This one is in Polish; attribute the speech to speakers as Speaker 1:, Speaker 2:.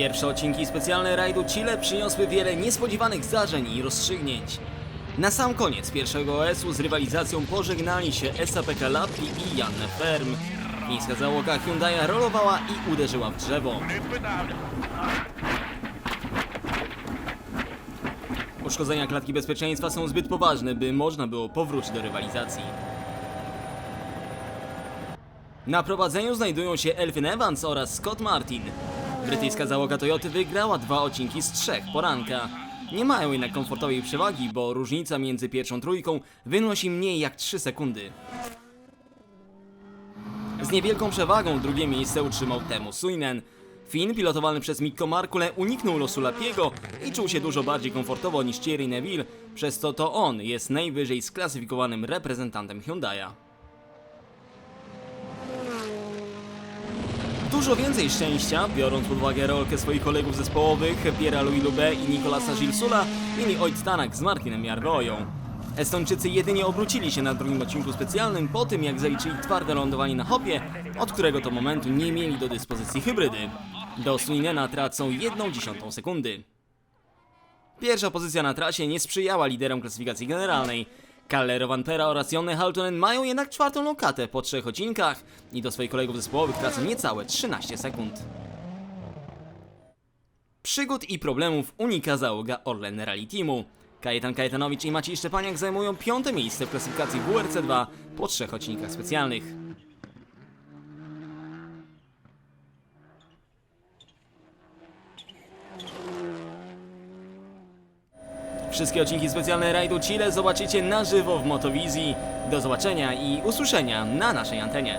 Speaker 1: Pierwsze odcinki specjalne rajdu Chile przyniosły wiele niespodziewanych zdarzeń i rozstrzygnięć. Na sam koniec pierwszego OS-u z rywalizacją pożegnali się SAPK Lappi i Jan Ferm. Chińska załoga Hyundai rolowała i uderzyła w drzewo. Uszkodzenia klatki bezpieczeństwa są zbyt poważne, by można było powrócić do rywalizacji. Na prowadzeniu znajdują się Elfyn Evans oraz Scott Martin. Brytyjska załoga Toyoty wygrała dwa odcinki z trzech poranka. Nie mają jednak komfortowej przewagi, bo różnica między pierwszą trójką wynosi mniej jak 3 sekundy. Z niewielką przewagą drugie miejsce utrzymał Temu Suinen. Finn, pilotowany przez Mikko Markule, uniknął losu Lapiego i czuł się dużo bardziej komfortowo niż Thierry Neville, przez co to on jest najwyżej sklasyfikowanym reprezentantem Hyundai'a. Dużo więcej szczęścia, biorąc pod uwagę rolkę swoich kolegów zespołowych Pierre Louis Lubé i Nicolasa Gilsula, mieli Oit Tanak z Martinem Jarwoją. Estończycy jedynie obrócili się na drugim odcinku specjalnym po tym, jak zaliczyli twarde lądowanie na hopie, od którego to momentu nie mieli do dyspozycji hybrydy. Do Suinena tracą 1 dziesiątą sekundy. Pierwsza pozycja na trasie nie sprzyjała liderom klasyfikacji generalnej. Kalle Rovanpera oraz Jonne Haltonen mają jednak czwartą lokatę po trzech odcinkach i do swoich kolegów zespołowych tracą niecałe 13 sekund. Przygód i problemów unika załoga Orlen Rally Teamu. Kajetan Kajetanowicz i Maciej Szczepaniak zajmują piąte miejsce w klasyfikacji WRC2 po trzech odcinkach specjalnych. Wszystkie odcinki specjalne rajdu Chile zobaczycie na żywo w Motowizji. Do zobaczenia i usłyszenia na naszej antenie.